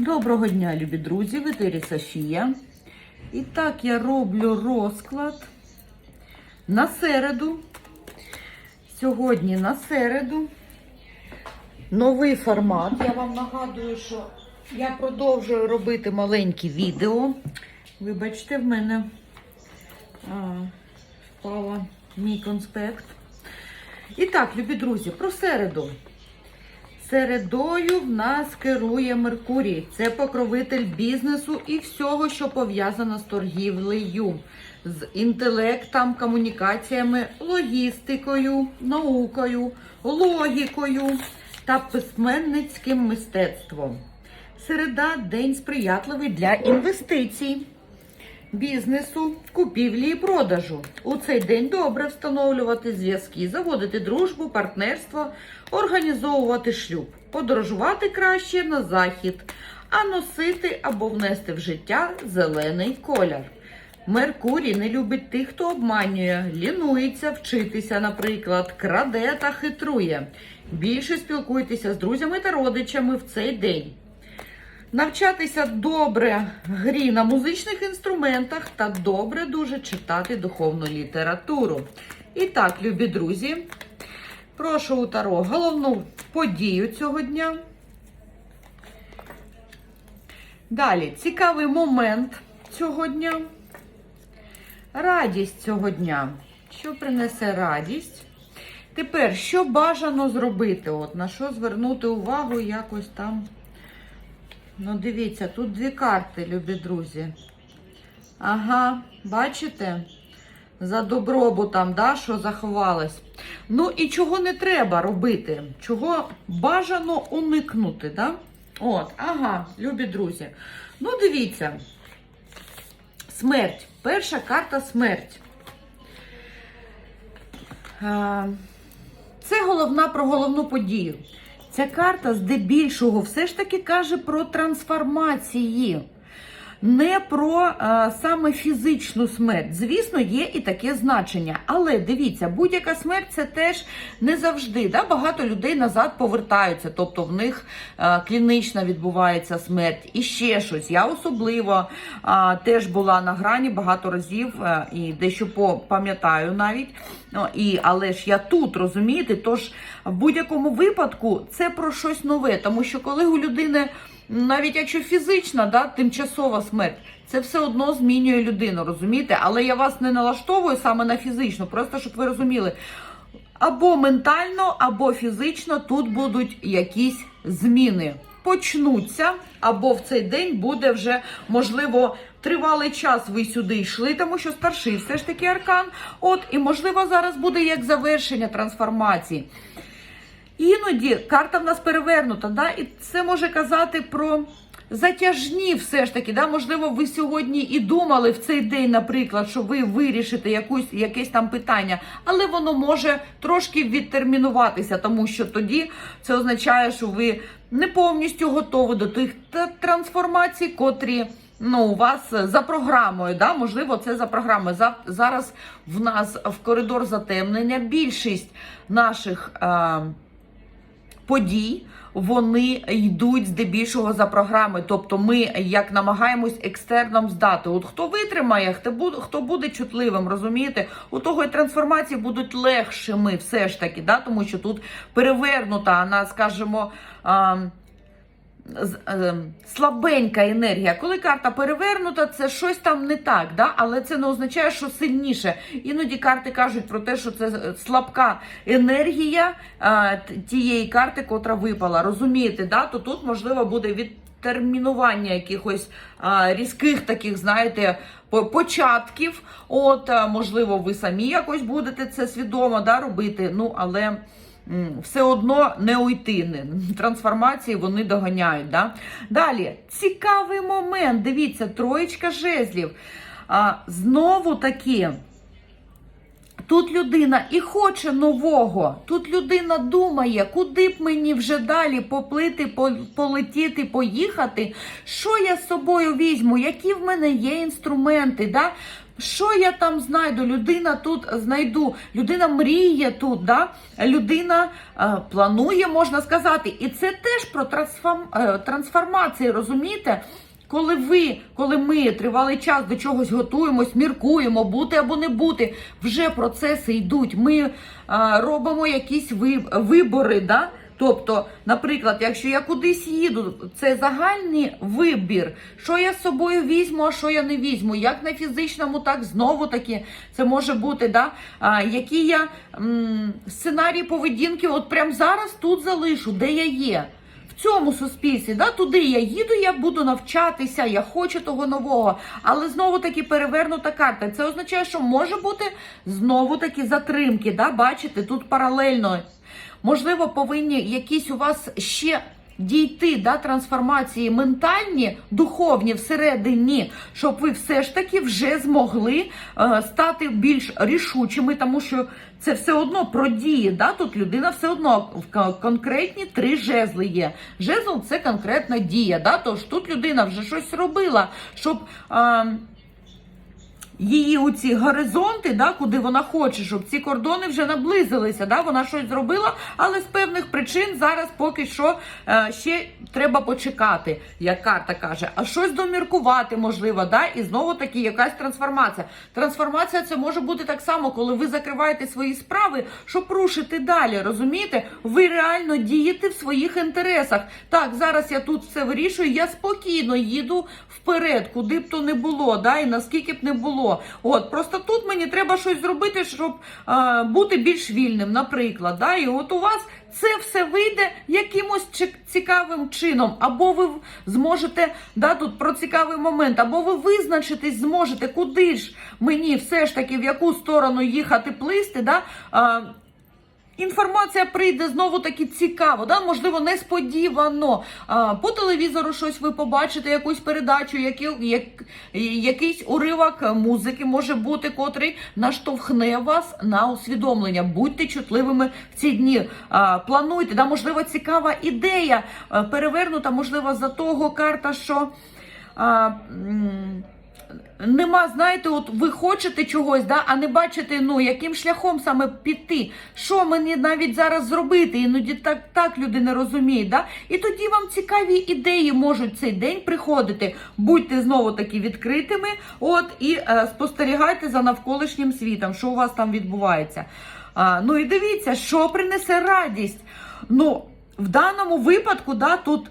Доброго дня, любі друзі! В етері Софія. І так я роблю розклад на середу. Сьогодні на середу. Новий формат. Я вам нагадую, що я продовжую робити маленькі відео. Вибачте, в мене а, впала мій конспект. І так, любі друзі, про середу. Середою в нас керує Меркурій. Це покровитель бізнесу і всього, що пов'язано з торгівлею, з інтелектом, комунікаціями, логістикою, наукою, логікою та письменницьким мистецтвом. Середа день сприятливий для інвестицій, бізнесу, купівлі і продажу. У цей день добре встановлювати зв'язки, заводити дружбу, партнерство, організовувати шлюб, подорожувати краще на захід, а носити або внести в життя зелений колір. Меркурій не любить тих, хто обманює, лінується вчитися, наприклад, краде та хитрує. Більше спілкуйтеся з друзями та родичами в цей день. Навчатися добре грі на музичних інструментах та добре дуже читати духовну літературу. І так, любі друзі, прошу у Таро головну подію цього дня. Далі, цікавий момент цього дня. Радість цього дня. Що принесе радість? Тепер, що бажано зробити? От, на що звернути увагу якось там. Ну, дивіться, тут дві карти, любі друзі. Ага, бачите? За добробутом, да, що заховалось. Ну і чого не треба робити? Чого бажано уникнути, да? От, ага, любі друзі. Ну, дивіться. Смерть. Перша карта смерть. Це головна про головну подію. Ця карта здебільшого все ж таки каже про трансформації, не про е, саме фізичну смерть. Звісно, є і таке значення. Але дивіться, будь-яка смерть це теж не завжди. Да? Багато людей назад повертаються, тобто в них е, клінічна відбувається смерть і ще щось. Я особливо е, теж була на грані багато разів е, і дещо пам'ятаю навіть. Ну, і, але ж я тут, розумієте? Тож в будь-якому випадку це про щось нове, тому що коли у людини, навіть якщо фізична, да, тимчасова смерть, це все одно змінює людину, розумієте? Але я вас не налаштовую саме на фізичну, просто щоб ви розуміли. Або ментально, або фізично тут будуть якісь зміни. Почнуться, або в цей день буде вже, можливо, тривалий час ви сюди йшли, тому що старший все ж таки аркан. От, і можливо, зараз буде як завершення трансформації. Іноді карта в нас перевернута, да? і це може казати про затяжні все ж таки. Да? Можливо, ви сьогодні і думали в цей день, наприклад, що ви вирішите якусь, якесь там питання, але воно може трошки відтермінуватися, тому що тоді це означає, що ви не повністю готові до тих трансформацій, котрі. Ну, у вас за програмою, да, можливо, це за програмою. За- Зараз в нас в коридор затемнення більшість наших е, подій вони йдуть здебільшого за програми. Тобто ми як намагаємось екстерном здати. От хто витримає, хто буде, хто буде чутливим, розумієте, у того і трансформації будуть легшими, все ж таки, да, тому що тут перевернута, вона, скажімо. А, з- е, слабенька енергія. Коли карта перевернута, це щось там не так, да? але це не означає, що сильніше. Іноді карти кажуть про те, що це е, слабка енергія е, тієї карти, котра випала. Розумієте, да? то тут можливо буде відтермінування якихось е, різких таких, знаєте, початків. От, можливо, ви самі якось будете це свідомо да, робити. Ну, але. Все одно не уйти. Трансформації вони доганяють. Да? Далі, цікавий момент. Дивіться, троєчка жезлів. А, знову таки. Тут людина і хоче нового. Тут людина думає, куди б мені вже далі поплити, полетіти, поїхати. Що я з собою візьму? Які в мене є інструменти? Да? Що я там знайду? Людина тут знайду, людина мріє тут, да? людина е, планує, можна сказати. І це теж про трансформ, е, розумієте? Коли ви, коли ми тривалий час до чогось готуємось, міркуємо, бути або не бути, вже процеси йдуть. Ми е, робимо якісь ви- вибори. Да? Тобто, наприклад, якщо я кудись їду, це загальний вибір, що я з собою візьму, а що я не візьму, як на фізичному, так знову таки це може бути, да? а, які я м, сценарії поведінки, от прямо зараз тут залишу, де я є. В цьому суспільстві, да, туди я їду, я буду навчатися, я хочу того нового. Але знову таки перевернута карта. Це означає, що може бути знову таки затримки. Да, бачите, тут паралельно. Можливо, повинні якісь у вас ще дійти да, трансформації ментальні, духовні всередині, щоб ви все ж таки вже змогли е, стати більш рішучими, тому що це все одно про дії. Да? Тут людина все одно в конкретні три жезли є. Жезл це конкретна дія. Да? Тож тут людина вже щось робила, щоб. Е, її у ці горизонти, да, куди вона хоче, щоб ці кордони вже наблизилися. Да, вона щось зробила, але з певних причин зараз поки що е, ще треба почекати, як карта каже, а щось доміркувати можливо, да, і знову таки якась трансформація. Трансформація це може бути так само, коли ви закриваєте свої справи, щоб рушити далі. Розумієте? Ви реально дієте в своїх інтересах. Так, зараз я тут все вирішую, я спокійно їду вперед, куди б то не було, да, і наскільки б не було. От просто тут мені треба щось зробити, щоб е, бути більш вільним, наприклад. Да, і от у вас це все вийде якимось цікавим чином, або ви зможете да, тут про цікавий момент, або ви визначитись зможете, куди ж мені все ж таки в яку сторону їхати плисти. Да, е, Інформація прийде знову таки цікаво, да? можливо, несподівано. А, по телевізору щось ви побачите, якусь передачу, які, як, якийсь уривок музики може бути, котрий наштовхне вас на усвідомлення. Будьте чутливими в ці дні. А, плануйте, да? можливо, цікава ідея перевернута, можливо, за того карта, що. А, Нема, знаєте, от ви хочете чогось, да, а не бачите, ну яким шляхом саме піти. Що мені навіть зараз зробити? Іноді так так люди не розуміють. Да? І тоді вам цікаві ідеї можуть цей день приходити. Будьте знову таки відкритими, от і е, спостерігайте за навколишнім світом, що у вас там відбувається. А, ну і дивіться, що принесе радість. Ну, в даному випадку, да, тут.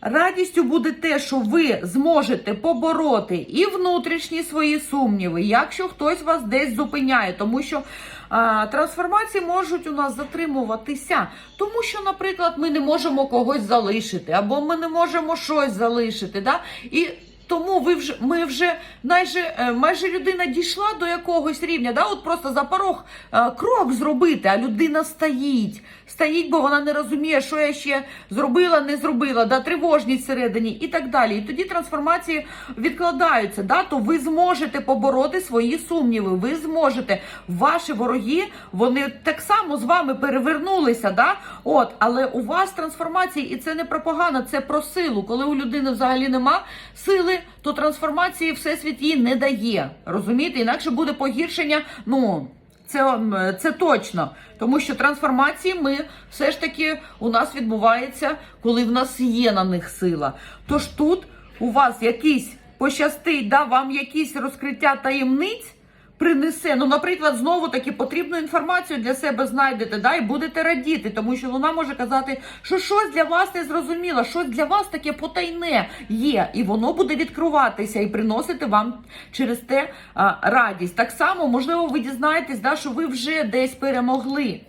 Радістю буде те, що ви зможете побороти і внутрішні свої сумніви, якщо хтось вас десь зупиняє, тому що а, трансформації можуть у нас затримуватися, тому що, наприклад, ми не можемо когось залишити, або ми не можемо щось залишити. Да? І тому ви вже ми вже майже, е, майже людина дійшла до якогось рівня, да? от просто за порог е, крок зробити, а людина стоїть. Стоїть, бо вона не розуміє, що я ще зробила, не зробила, да? тривожність всередині і так далі. І тоді трансформації відкладаються. Да? То ви зможете побороти свої сумніви. Ви зможете. Ваші вороги вони так само з вами перевернулися. Да? От, але у вас трансформації, і це не про погано, це про силу. Коли у людини взагалі нема сили, то трансформації всесвіт їй не дає. Розумієте? Інакше буде погіршення. Ну. Це, це точно, тому що трансформації ми все ж таки у нас відбувається, коли в нас є на них сила. Тож тут у вас якийсь пощастить, да, вам якісь розкриття таємниць принесе. Ну, наприклад, знову таки потрібну інформацію для себе знайдете, да, і будете радіти, тому що вона може казати, що щось для вас не зрозуміло, щось для вас таке потайне є, і воно буде відкриватися і приносити вам через те а, радість. Так само, можливо, ви дізнаєтесь, да, що ви вже десь перемогли.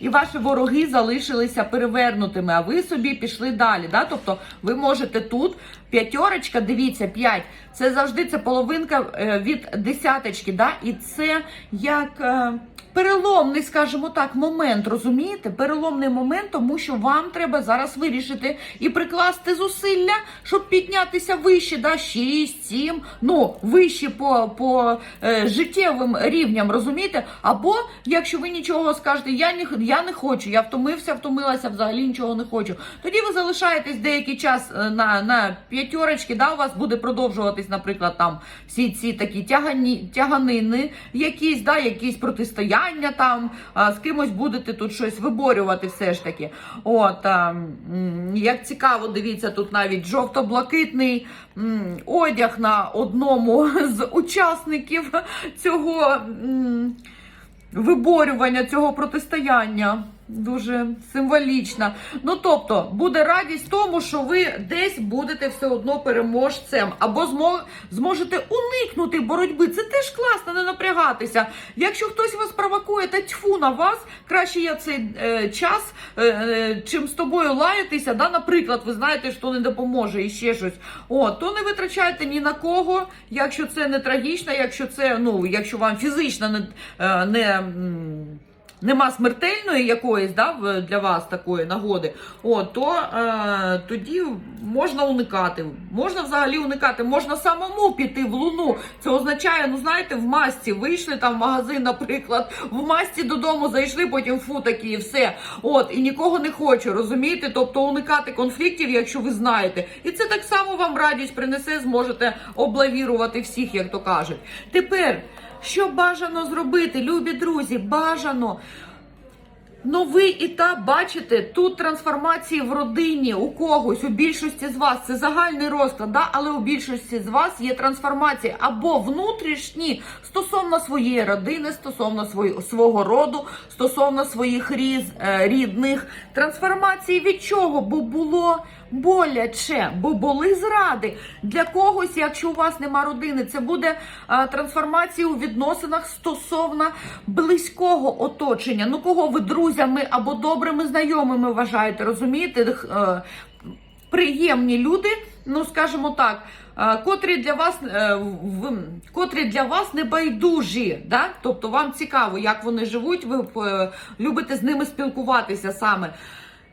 І ваші вороги залишилися перевернутими, а ви собі пішли далі. Да? Тобто ви можете тут п'ятерочка, дивіться, п'ять. Це завжди це половинка е, від десяточки. Да? І це як е, переломний, скажімо так, момент, розумієте? Переломний момент, тому що вам треба зараз вирішити і прикласти зусилля, щоб піднятися вище, да, 6, 7, ну, вище по, по е, життєвим рівням, розумієте? Або якщо ви нічого скажете, я не, я не хочу, я втомився, втомилася, взагалі нічого не хочу. Тоді ви залишаєтесь деякий час е, на, на п'ятьорочки, да, у вас буде продовжуватись, наприклад, там всі ці такі тягані, тяганини, якісь, да, якісь протистояння там, з кимось будете тут щось виборювати все ж таки. От, як цікаво, дивіться, тут навіть жовто-блакитний одяг на одному з учасників цього. виборювання цього протистояння. Дуже символічно. Ну тобто буде радість тому, що ви десь будете все одно переможцем, або змо- зможете уникнути боротьби. Це теж класно, не напрягатися. Якщо хтось вас провокує та тьфу на вас, краще я цей е, час, е, е, чим з тобою лаятися. Да? Наприклад, ви знаєте, що не допоможе і ще щось. О, то не витрачайте ні на кого, якщо це не трагічно, якщо це, ну, якщо вам фізично не. е, не Нема смертельної якоїсь да, для вас такої нагоди, о, то е, тоді можна уникати. Можна взагалі уникати, можна самому піти в луну. Це означає, ну знаєте, в масці вийшли там в магазин, наприклад, в масці додому зайшли, потім фу такі, і все. От, і нікого не хочу, розумієте? Тобто уникати конфліктів, якщо ви знаєте. І це так само вам радість принесе, зможете облавірувати всіх, як то кажуть. Тепер. Що бажано зробити, любі друзі? Бажано Новий етап, бачите, тут трансформації в родині у когось, у більшості з вас. Це загальний розклад, да? але у більшості з вас є трансформації або внутрішні стосовно своєї родини, стосовно свої, свого роду, стосовно своїх різ, е, рідних. Трансформації від чого? Бо було боляче, бо були зради. Для когось, якщо у вас нема родини, це буде е, трансформація у відносинах стосовно близького оточення. Ну, кого ви друзями або добрими знайомими вважаєте, розумієте? Е, приємні люди, ну скажімо так, е, котрі для вас е, котрі для вас не байдужі, да? тобто вам цікаво, як вони живуть, ви любите з ними спілкуватися саме.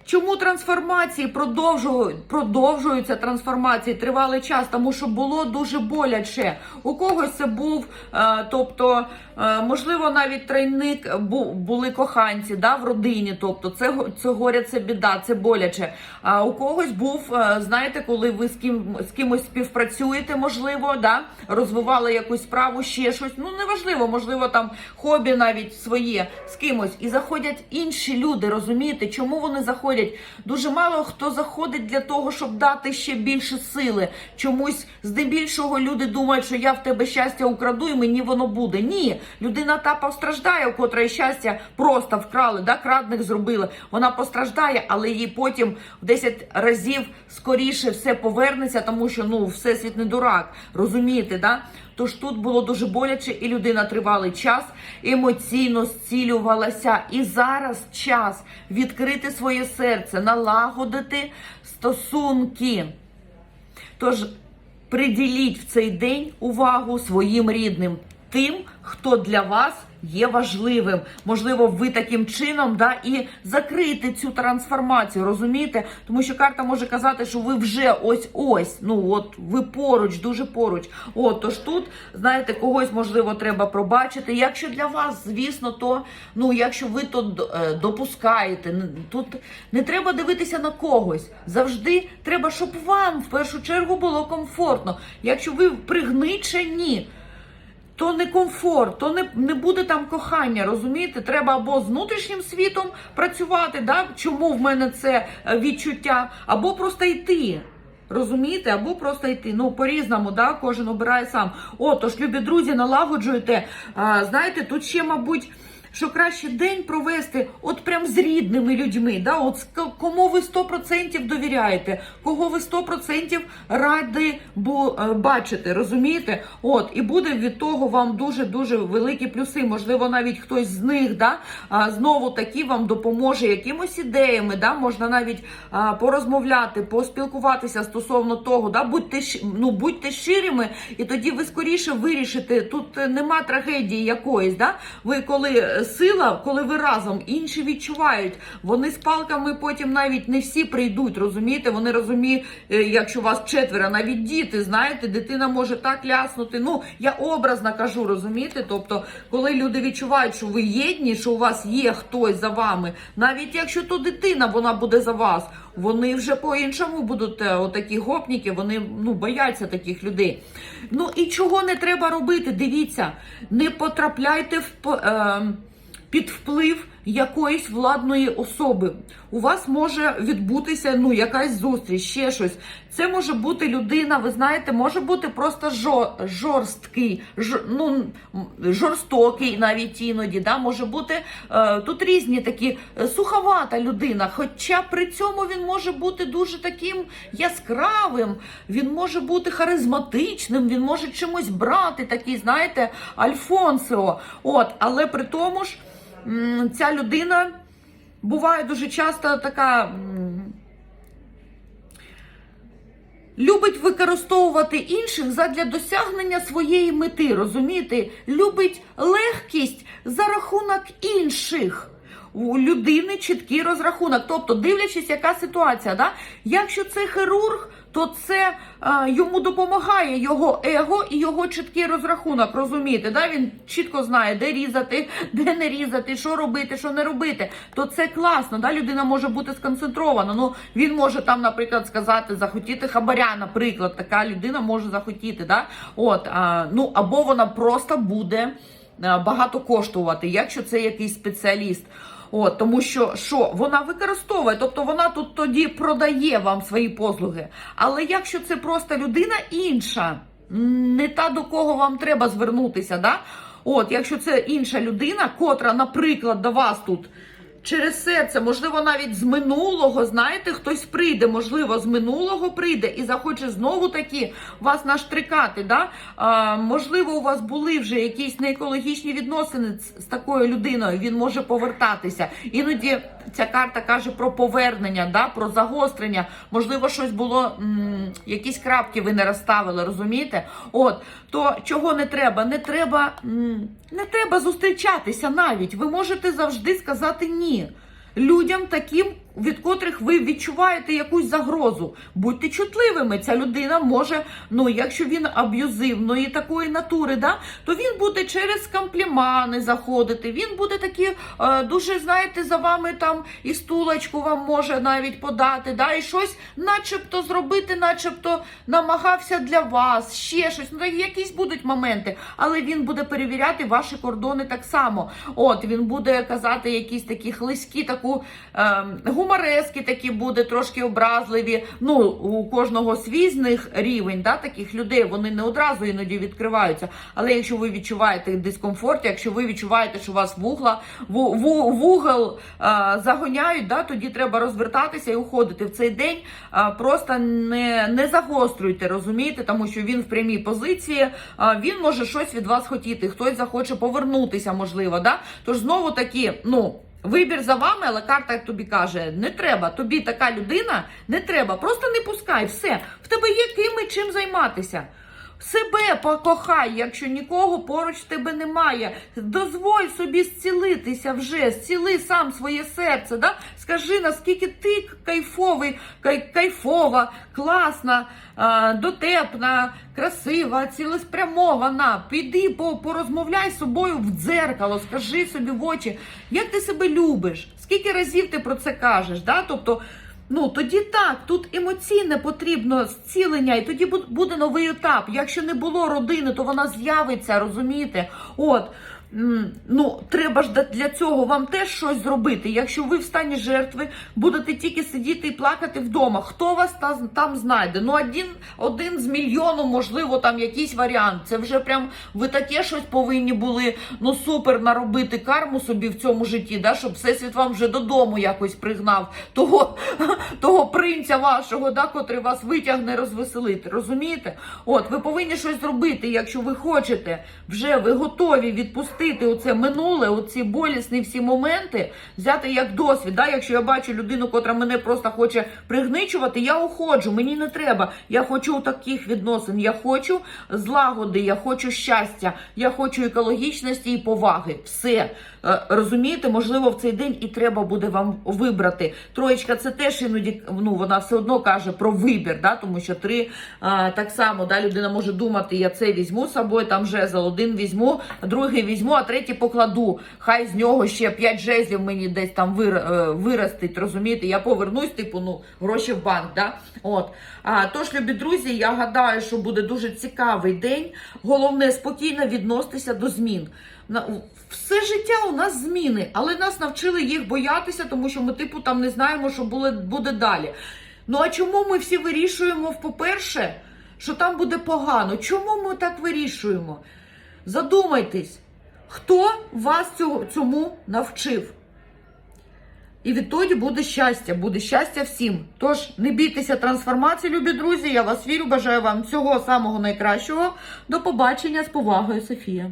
Чому трансформації продовжують, продовжуються трансформації тривалий час? Тому що було дуже боляче. У когось це був, е, тобто, е, можливо, навіть тройник бу, були коханці да, в родині. Тобто, це, це горя, це біда, це боляче. А у когось був, е, знаєте, коли ви з ким з кимось співпрацюєте, можливо, да, розвивали якусь справу, ще щось. Ну неважливо, можливо, там хобі навіть своє з кимось, і заходять інші люди. Розумієте, чому вони заходять? Дуже мало хто заходить для того, щоб дати ще більше сили. Чомусь здебільшого люди думають, що я в тебе щастя украду, і мені воно буде. Ні, людина та постраждає, у котрої щастя просто вкрали, да, крадник зробили. Вона постраждає, але їй потім в 10 разів скоріше все повернеться, тому що ну всесвіт не дурак. Розумієте, да? Тож тут було дуже боляче, і людина тривалий час емоційно зцілювалася. І зараз час відкрити своє серце, налагодити стосунки. Тож приділіть в цей день увагу своїм рідним, тим, хто для вас є важливим. Можливо, ви таким чином да, і закрити цю трансформацію, розумієте? Тому що карта може казати, що ви вже ось-ось. Ну от ви поруч, дуже поруч. От тож тут, знаєте, когось можливо треба пробачити. Якщо для вас, звісно, то ну якщо ви то е, допускаєте, тут не треба дивитися на когось. Завжди треба, щоб вам в першу чергу було комфортно. Якщо ви пригничені, то не комфорт, то не, не буде там кохання, розумієте? Треба або з внутрішнім світом працювати, да? чому в мене це е, відчуття, або просто йти. Розумієте, або просто йти. Ну, по-різному, да? кожен обирає сам. О, тож, любі друзі, налагоджуйте. А, знаєте, тут ще, мабуть. Що краще день провести от прям з рідними людьми, да? от кому ви 100% довіряєте, кого ви 100% раді е, бачити, розумієте? От, і буде від того вам дуже-дуже великі плюси. Можливо, навіть хтось з них да, знову таки вам допоможе якимось ідеями, да? можна навіть порозмовляти, поспілкуватися стосовно того, да? будьте, ну, будьте щирими, і тоді ви скоріше вирішите, тут е, нема трагедії якоїсь. Да? Ви коли сила, коли ви разом, інші відчувають. Вони з палками потім навіть не всі прийдуть, розумієте? Вони розуміють, е, якщо вас четверо, навіть діти, знаєте, дитина може так ляснути. Ну, я образно кажу, розумієте? Тобто, коли люди відчувають, що ви єдні, що у вас є хтось за вами, навіть якщо то дитина, вона буде за вас, вони вже по-іншому будуть е, отакі гопніки, вони ну, бояться таких людей. Ну і чого не треба робити? Дивіться, не потрапляйте в е, під вплив якоїсь владної особи. У вас може відбутися ну, якась зустріч, ще щось. Це може бути людина, ви знаєте, може бути просто жо, жорсткий, ж, ну, жорстокий навіть іноді. Да? Може бути е, тут різні такі е, суховата людина. Хоча при цьому він може бути дуже таким яскравим, він може бути харизматичним, він може чимось брати, такий, знаєте, Альфонсео. От, але при тому ж ця людина буває дуже часто така. Любить використовувати інших задля досягнення своєї мети, розумієте? Любить легкість за рахунок інших. У людини чіткий розрахунок. Тобто, дивлячись, яка ситуація, да? якщо це хірург, то це а, йому допомагає його его і його чіткий розрахунок. Розумієте, да? він чітко знає, де різати, де не різати, що робити, що не робити. То це класно. Да? Людина може бути сконцентрована. Ну він може там, наприклад, сказати, захотіти хабаря, наприклад, така людина може захотіти. Да? От, а, ну або вона просто буде багато коштувати, якщо це якийсь спеціаліст. От, тому що що вона використовує, тобто вона тут тоді продає вам свої послуги. Але якщо це просто людина інша, не та до кого вам треба звернутися, да? От, якщо це інша людина, котра, наприклад, до вас тут через серце, можливо, навіть з минулого, знаєте, хтось прийде, можливо, з минулого прийде і захоче знову таки вас наштрикати. Да? А, можливо, у вас були вже якісь неекологічні відносини з, такою людиною, він може повертатися. Іноді ця карта каже про повернення, да? про загострення. Можливо, щось було, м, якісь крапки ви не розставили, розумієте? От, то чого не треба? Не треба, м, не треба зустрічатися навіть. Ви можете завжди сказати ні. Людям таким, від котрих ви відчуваєте якусь загрозу. Будьте чутливими. Ця людина може, ну якщо він аб'юзивної такої натури, да, то він буде через комплімани заходити. Він буде такі е, дуже, знаєте, за вами там і стулочку вам може навіть подати, да, і щось, начебто, зробити, начебто намагався для вас, ще щось. Ну, якісь будуть моменти, але він буде перевіряти ваші кордони так само. От він буде казати якісь такі хлиські, таку е, гуморески такі буде, трошки образливі. Ну, у кожного свій з них рівень, да, таких людей, вони не одразу іноді відкриваються. Але якщо ви відчуваєте дискомфорт, якщо ви відчуваєте, що вас вугла, ву, ву, вугол е, загоняють, да, тоді треба розвертатися і уходити в цей день. е, просто не, не загострюйте, розумієте, тому що він в прямій позиції, е, він може щось від вас хотіти, хтось захоче повернутися, можливо. Да? Тож знову таки, ну. Вибір за вами, але карта тобі каже: не треба, тобі така людина не треба. Просто не пускай, все. В тебе є ким і чим займатися. Себе покохай, якщо нікого поруч тебе немає. Дозволь собі зцілитися вже, зціли сам своє серце. Да? Скажи, наскільки ти кайфовий, кай, кайфова, класна, а, дотепна, красива, цілеспрямована. Піди по, порозмовляй з собою в дзеркало, скажи собі в очі, як ти себе любиш, скільки разів ти про це кажеш. Да? Тобто, Ну, тоді так, тут емоційне потрібно зцілення, і тоді бу- буде новий етап. Якщо не було родини, то вона з'явиться, розумієте? От. Ну, треба ж для цього вам теж щось зробити. Якщо ви в стані жертви будете тільки сидіти і плакати вдома, хто вас там знайде? Ну, один, один з мільйону, можливо, там якийсь варіант. Це вже прям ви таке щось повинні були ну супер наробити карму собі в цьому житті, да, щоб всесвіт вам вже додому якось пригнав того, того принця вашого, да, котрий вас витягне розвеселити. Розумієте? От, ви повинні щось зробити, якщо ви хочете, вже ви готові відпустити відпустити оце минуле, оці болісні всі моменти, взяти як досвід. Да? Якщо я бачу людину, котра мене просто хоче пригничувати, я уходжу, мені не треба. Я хочу таких відносин, я хочу злагоди, я хочу щастя, я хочу екологічності і поваги. Все. Е, Розумієте, можливо, в цей день і треба буде вам вибрати. Троєчка це теж іноді ну, вона все одно каже про вибір, да? тому що три а, так само да, людина може думати, я це візьму з собою, там жезл, один візьму, другий візьму, а третій покладу. Хай з нього ще п'ять жезлів мені десь там е, виростить, розумієте, я повернусь, типу, ну, гроші в банк. Да? От. А, тож, любі друзі, я гадаю, що буде дуже цікавий день. Головне, спокійно відноситися до змін. Все життя у нас зміни, але нас навчили їх боятися, тому що ми, типу, там не знаємо, що буде, далі. Ну а чому ми всі вирішуємо, по-перше, що там буде погано? Чому ми так вирішуємо? Задумайтесь, хто вас цьому навчив? І відтоді буде щастя, буде щастя всім. Тож не бійтеся трансформації, любі друзі. Я вас вірю, бажаю вам всього самого найкращого. До побачення з повагою, Софія.